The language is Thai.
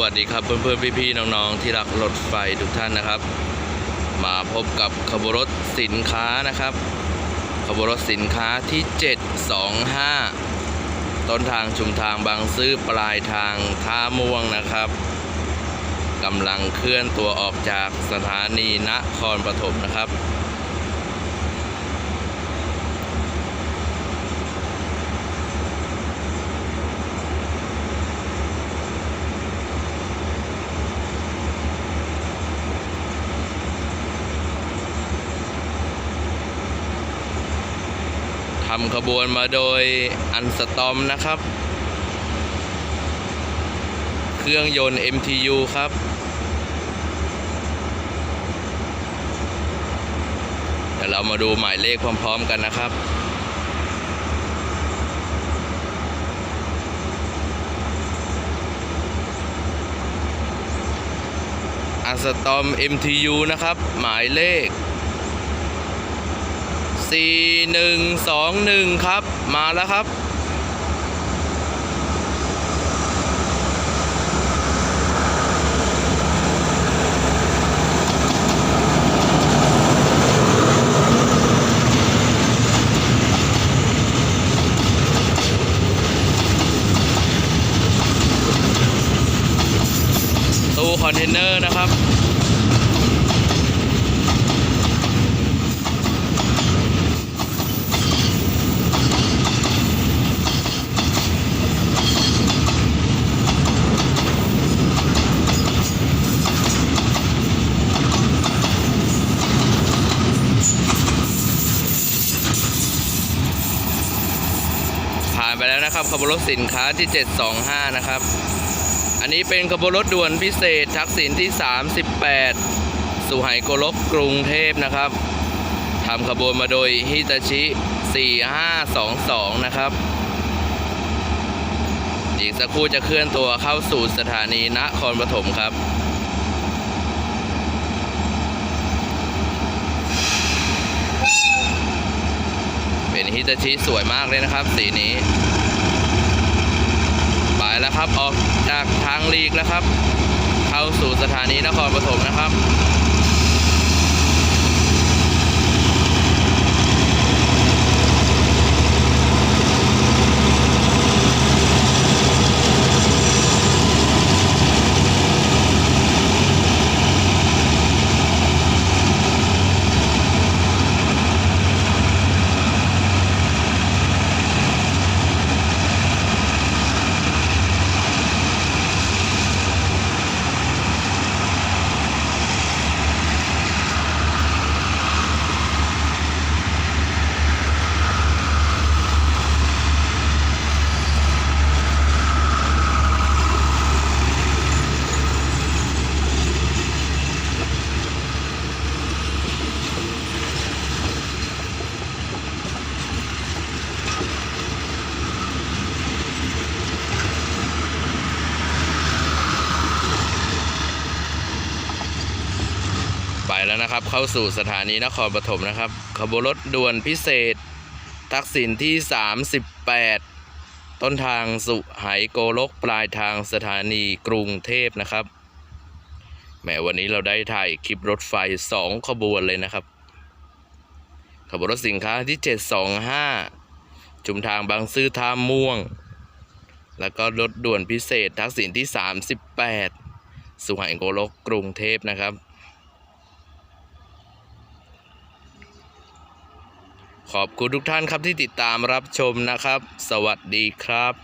วัสดีครับเพื่อนๆพี่ๆน้องๆที่รักรถไฟทุกท่านนะครับ มาพบกับขบวรถสินค้านะครับ ขบวรถสินค้าที่ 725 ต้นทางชุมทางบางซื่อปลายทางท่าม่วงนะครับกำลังเคลื่อนตัวออกจากสถานีนครปฐมนะครับำขบวนมาโดยอันสตอมนะครับ เครื่องยนต์ MTU ครับ เดี๋ยวเรามาดูหมายเลขพร้อม ๆ กันนะครับอันสตอม MTU นะครับ หมายเลข 4121 ครับ มาแล้วครับ ตู้คอนเทนเนอร์นะครับ แล้วนะครับขบวนรถสินค้าที่ 725 นะครับ อันนี้เป็นขบวนรถด่วนพิเศษทักษิณที่ 38 สุไหงโกลกกรุงเทพนะครับทำขบวนมาโดยฮิตาชิ 4522 นะครับ อีกสักครู่จะเคลื่อนตัวเข้าสู่สถานีนครปฐมครับเป็นฮิตาชิสวยมากเลยนะครับ สีนี้ ไปแล้วครับ ออกจากทางลีกแล้วครับ เข้าสู่สถานีนครปฐมนะครับ ไปแล้วนะครับ เข้าสู่สถานีนครปฐมนะครับ ขบวนรถด่วนพิเศษ ทักษิณที่ 38 ต้นทางสุไหโกลกปลายทางสถานีกรุงเทพนะครับแหมวันนี้เราได้ถ่ายคลิปรถไฟ 2 ขบวนเลยนะครับ ขบวนรถสินค้าที่ 725 จุมทางบางซื่อท่าม่วง แล้วก็รถด่วนพิเศษทักษิณที่ 38 สุไหงโกลกกรุงเทพนะครับ ขอบคุณทุกท่านครับที่ติดตามรับชมนะครับ สวัสดีครับ